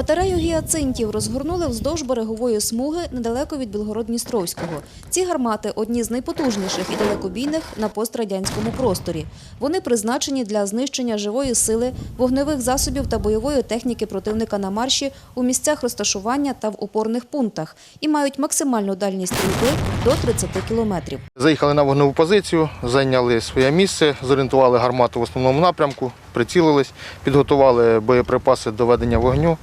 Батарею гіацинтів розгорнули вздовж берегової смуги недалеко від Білгород-Дністровського. Ці гармати одні з найпотужніших і далекобійних на пострадянському просторі. Вони призначені для знищення живої сили, вогневих засобів та бойової техніки противника на марші у місцях розташування та в опорних пунктах і мають максимальну дальність стрільби до 30 кілометрів. Заїхали на вогневу позицію, зайняли своє місце, зорієнтували гармату в основному напрямку, прицілились, підготували боєприпаси до ведення вогню.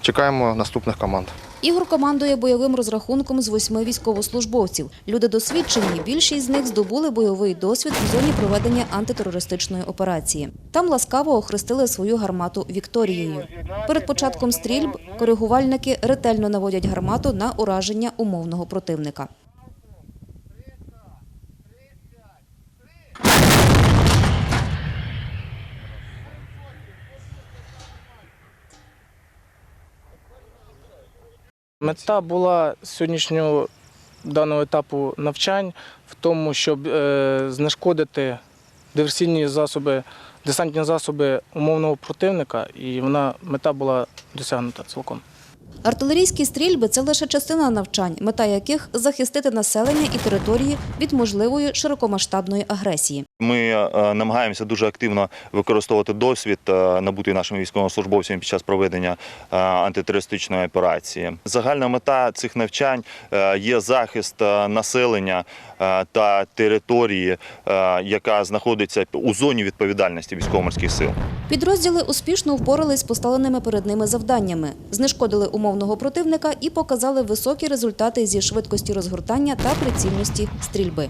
Чекаємо наступних команд. Ігор командує бойовим розрахунком з восьми військовослужбовців. Люди досвідчені, більшість з них здобули бойовий досвід у зоні проведення антитерористичної операції. Там ласкаво охрестили свою гармату Вікторією. Перед початком стрільб коригувальники ретельно наводять гармату на ураження умовного противника. Мета була сьогоднішнього даного етапу навчань в тому, щоб е, знешкодити диверсійні засоби, десантні засоби умовного противника, і вона мета була досягнута цілком. Артилерійські стрільби це лише частина навчань, мета яких захистити населення і території від можливої широкомасштабної агресії. Ми е, намагаємося дуже активно використовувати досвід, е, набутий нашими військовослужбовцями під час проведення е, антитерористичної операції. Загальна мета цих навчань є захист населення та території, е, яка знаходиться у зоні відповідальності військово-морських сил. Підрозділи успішно впорались з поставленими перед ними завданнями, знешкодили умовного противника і показали високі результати зі швидкості розгортання та прицільності стрільби.